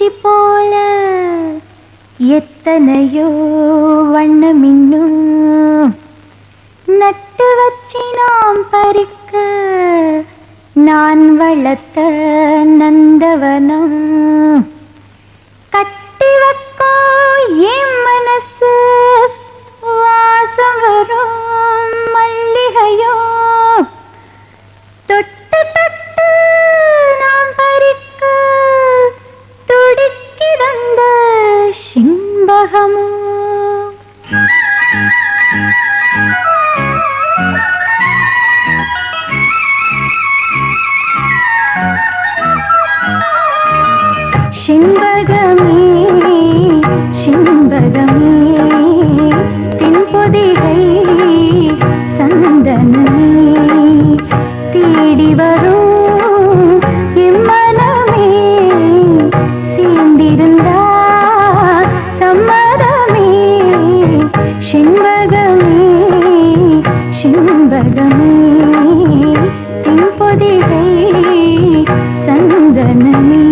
பூச்சி போல எத்தனையோ வண்ணமின்னும் நட்டு வச்சி நாம் பறிக்க நான் வளர்த்த நந்தவனம். கட்டி வைக்கோ என் மனசு சிம்பகமோ சந்தனமே.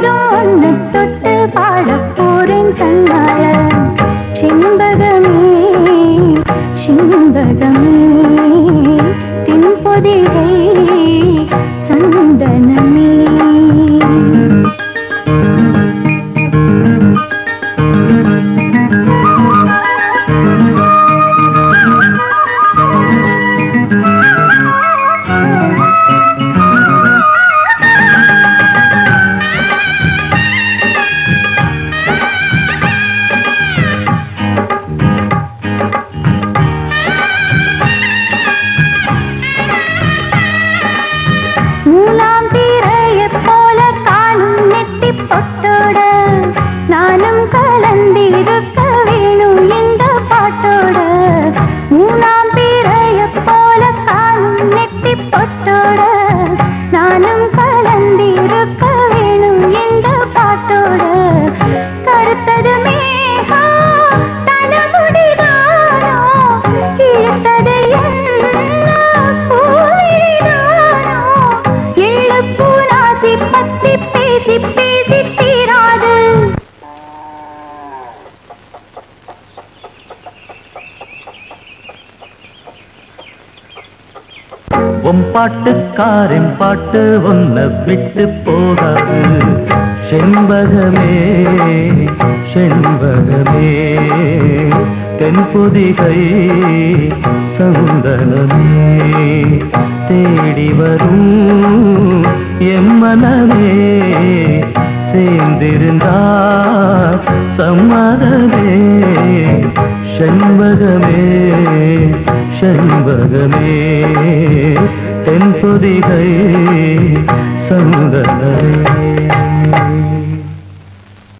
எப்போதும் ஒன்னு தொட்டு பாட போறேன் கண்ணால. சிம்பகமே சிம்பகமே மூலாம் தீரையைப் போல காணும் நெத்தி பொட்டோட நானும் உன் பாட்டுக்காரின் பாட்டு உன்னை விட்டு போகாது. செண்பகமே செண்பகமே. தென்புதிகை சந்தனமே தேடி வரும் எம்மனமே சேர்ந்திருந்தா சம்மதமே செண்பகமே செண்பகமே. தென்பொதிகை சந்தனமே